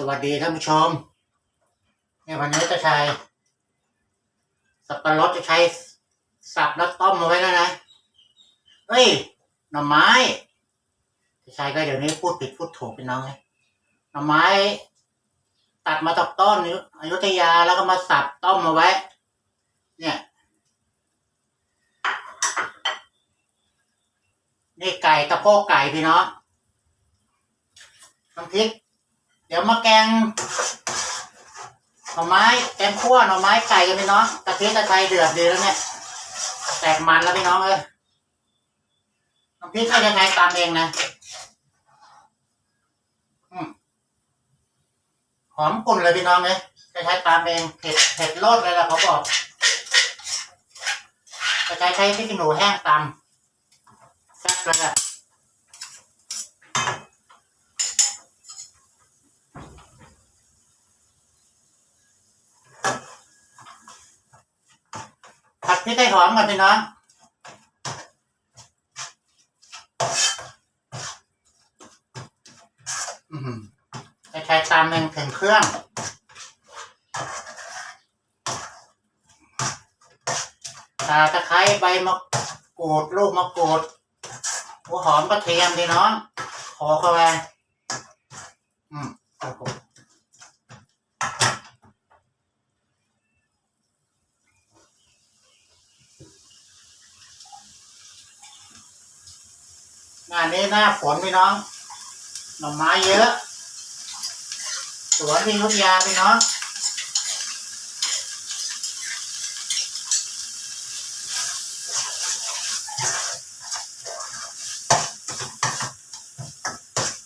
สวัสดีท่านผู้ชมเนี่ยวันนี้จะใช้สับปะรดจะใช้สับแล้วต้มเอาไว้แล้วนะเฮ้ยหน่อไม้จะใช้ก็เดี๋ยวนี้พูดผิดพูดถูกเป็นน้องไงหน่อไม้ ตัดมาจากต้นอยุธยาแล้วก็มาสับต้มเอาไว้ เนี่ย นี่ไก่ตะโพกไก่พี่น้องน้ำพริก เดี๋ยวมาแกงหน่อไม้แกงคั่วหน่อไม้ไก่กันพี่น้องกะทิตะไคร้เดือดดีแล้วเนี่ยแตกมันแล้วพี่น้องเอ้ยน้ำพริกก็จะใช้ตามเองนะอหอมกลุ่นเลยพี่น้องเลยจะใช้ตามเองเผ็ดเผ็ดโลดเลยล่ะเขาบอกจะใช้ใช้พริกขี้หนูแห้งตำแซ่บเลยอะ พริกให้หอมก่อนพี่น้องใช้ตามเองถึงเครื่องตาตะไคร้ใบมะกรูดลูกมะกรูดหัวหอมกระเทียมพี่น้องขอเข้าไปอืมโอ้โห งานนี้หน้าฝนพี่น้อง หน่อไม้เยอะ สวนพิรุธยาพี่น้อง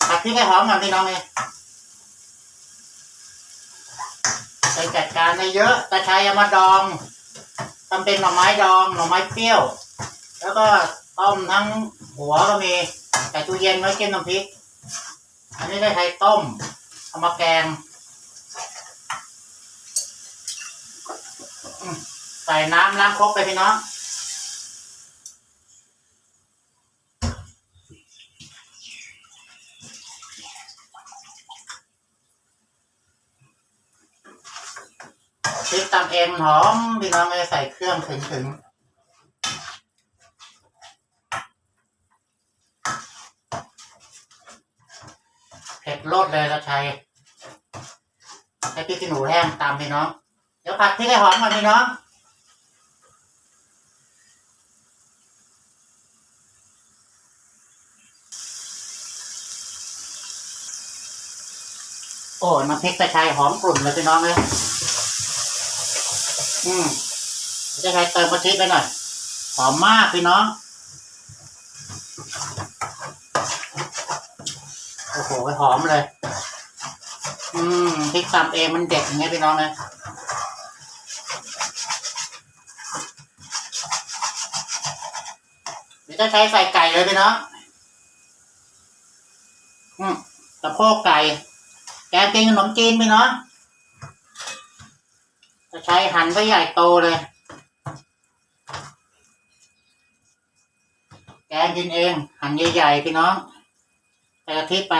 ผัดพริกให้หอมก่อนพี่น้องเองไปจัดการได้เยอะตะไคร้มาดองทำเป็นหน่อไม้ดอง หน่อไม้เปรี้ยว แล้วก็ ต้มทั้งหัวก็มีใส่ตู้เย็นไว้กินน้ำพริก อันนี้ได้ไข่ต้มเอามาแกงใส่น้ำล้างครกไปพี่น้องพริกตำเองหอมพี่น้องไม่ใส่เครื่องถึงถึง เผ็ด รสเลยละชัยใช้พริกขี้หนูแห้งตามพี่น้อง เดี๋ยวผัดพริกให้หอมก่อนพี่น้องโอ้น้ำพริกตะไคร้หอมกลุ่นเลยพี่น้องเลยอืมจะใช้เติมกระทิไปหน่อย หอมมากพี่น้อง อ้โหหอมเลย อืมพริกตำเองมันเด็ดอย่างเงี้ยพี่น้องนะเดี๋ยวจะใช้ใส่ไก่เลยพี่น้องอืมตะโพกไก่ แกงกินขนมจีนพี่น้องจะใช้หั่นไว้ใหญ่โตเลยแกงกินเอง หั่นใหญ่ๆพี่น้อง ใส่กะทิไป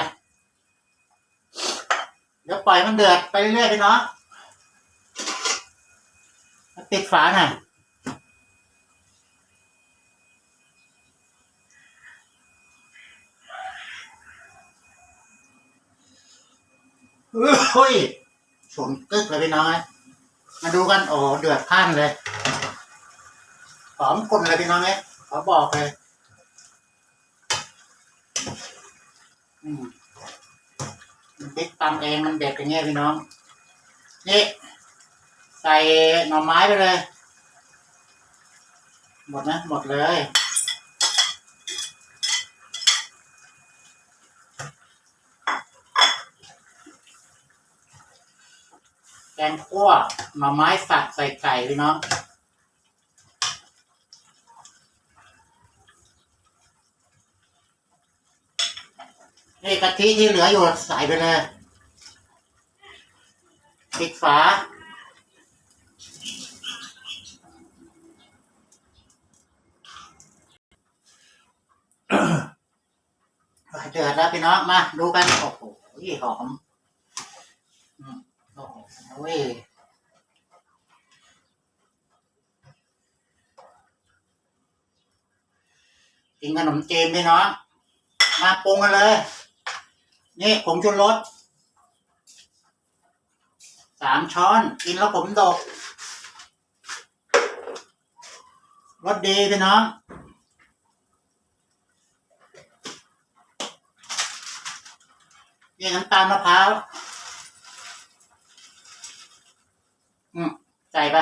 เดี๋ยวปล่อยมันเดือดไปเรื่อยๆพี่น้องปิดฝาหน่อยเฮ้ยฉุนกึกเลยพี่น้องนะมาดูกัน โอ้ เดือดพันเลยหอมกลุ่นเลยพี่น้องเนี่ยขอบอกเลย อืมพริกตำเองมันเด็ดอย่างเงี้ยพี่น้อง นี่ ใส่หน่อไม้ไปเลย หมดนะ หมดเลยแกงคั่วหน่อไม้สับใส่ไก่พี่น้อง นี่กะทิที่เหลืออยู่ใส่ไปเลยปิดฝา เดือดแล้วพี่น้องมาดูกัน โอ้โหหอมโอ้โหเว้ยกินขนมจีนพี่น้อง มาปรุงกันเลย นี่ผงชูรสสามช้อนกินแล้วผมดกรสดีพี่น้องนี่น้ำตาลมะพร้าว อืม ใส่ไป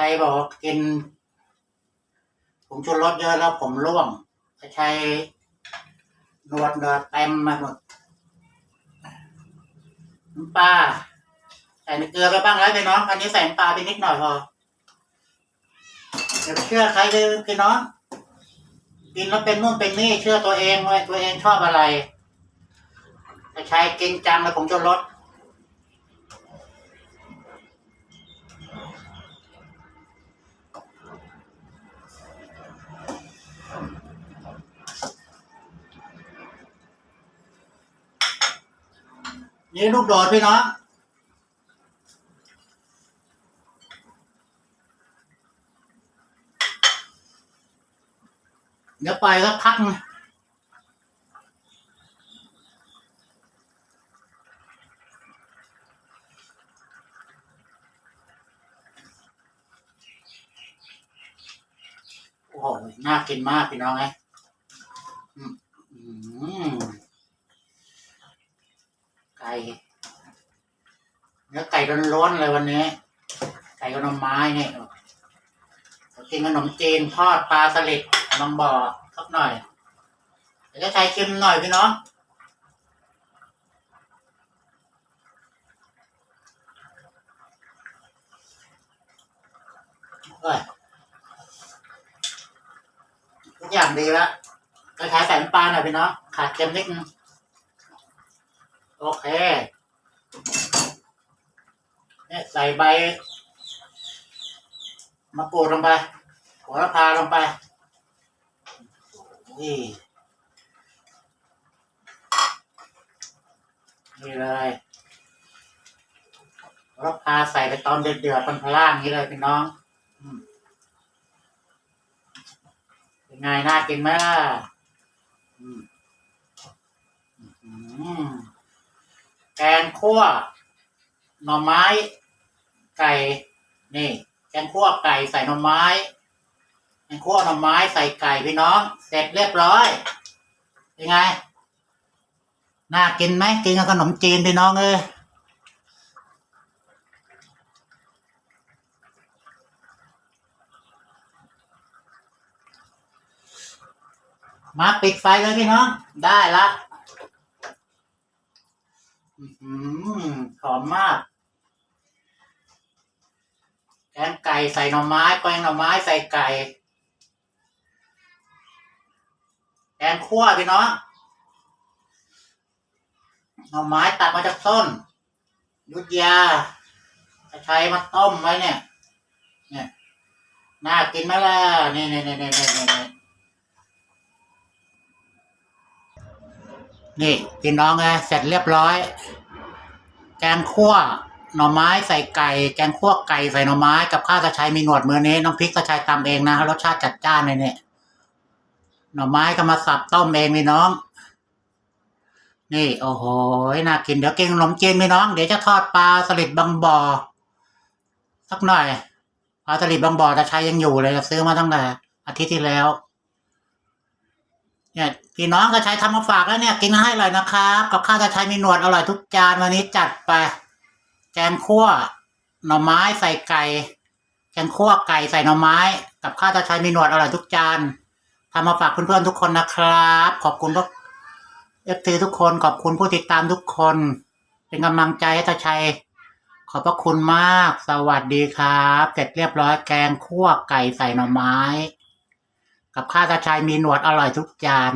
รบอกกินผงชูรสเยอะแล้วผมร่วงใช้นวดเนือเต็มมาหมดน้ำปลาใส่เกลือไปบ้างแล้วพี่น้องอันนี้ใส่น้ำปลาไปนิดหน่อยพออย่าเชื่อใครเลยพี่น้องกินแล้วเป็นนู่นเป็นนี่เชื่อตัวเองเลยตัวเองชอบอะไรใช้กินจังเลยผมจะลด นี่ลูกโดดพี่น้องเดี๋ยวไปสักพักนึงโอ้โหน่ากินมากพี่น้องไงอืมอืมไก่ เนื้อไก่ ร้อนๆเลยวันนี้ ไก่กับหน่อไม้เนี่ยกินขนมจีนทอดปลาสลิดน้องบ่อสักหน่อยเดี๋ยวจะใช้ชิมหน่อยพี่น้องเอ้ยทุกอย่างดีแล้วจะใช้ใส่น้ำปลาหน่อยพี่น้องขาดเค็มนิดนึงโอเค เนี่ยใส่ใบมะกรูดลงไปโหระพาลงไป นี่ นี่เลยโหระพาใส่ไปตอนเดือดๆตอนพล่างนี้เลยพี่น้องเป็นไงน่ากินไหมล่ะอืมอืมแกงคั่วหน่อไม้ ไก่นี่แกงคั่วไก่ใส่หน่อไม้แกงคั่วหน่อไม้ใส่ไก่พี่น้อง เสร็จเรียบร้อยเป็นไงน่ากินไหมกินกับขนมจีนพี่น้องเอ้ยมาปิดไฟเลยพี่น้อง ได้ละอื้อหือหอมมาก แกงไก่ใส่หน่อไม้แกงหน่อไม้ใส่ไก่แกงคั่วพี่น้องหน่อไม้ตัดมาจากต้น ยุทธยาจะใช้มาต้มไว้เนี่ย เนี่ยน่ากินไหมล่ะนี่นี่นี่นี่นี่นี่นี่พี่น้องไงเสร็จเรียบร้อย แกงคั่ว หน่อไม้ใส่ไก่ แกงคั่วไก่ใส่หน่อไม้กับข้าวกระชายมีหนวดมือนี้น้องพริกกระชายตำเองนะรสชาติจัดจ้านเลยเนี่ยหน่อไม้ก็มาสับต้มเองพี่น้อง นี่ โอ้โหน่ากินเดี๋ยวกินขนมจีนพี่น้อง เดี๋ยวจะทอดปลาสลิดบางบ่อสักหน่อยปลาสลิดบางบ่อตาชัยยังอยู่เลยซื้อมาตั้งแต่อาทิตย์ที่แล้ว เนี่ยพี่น้องกระชายทำมาฝากแล้วเนี่ย กินให้เลยนะครับกับข้าวกระชายมีหนวดอร่อยทุกจานวันนี้จัดไป แกงคั่วหน่อไม้ใส่ไก่ แกงคั่วไก่ใส่หน่อไม้ กับข้าวตาชัยมีหนวดอร่อยทุกจานทำมาฝากเพื่อนๆทุกคนนะครับ ขอบคุณพวกเอฟซีทุกคนขอบคุณผู้ติดตามทุกคน เป็นกำลังใจให้ตาชัย ขอบพระคุณมาก สวัสดีครับ เสร็จเรียบร้อยแกงคั่วไก่ใส่หน่อไม้ กับข้าวตาชัยมีหนวดอร่อยทุกจาน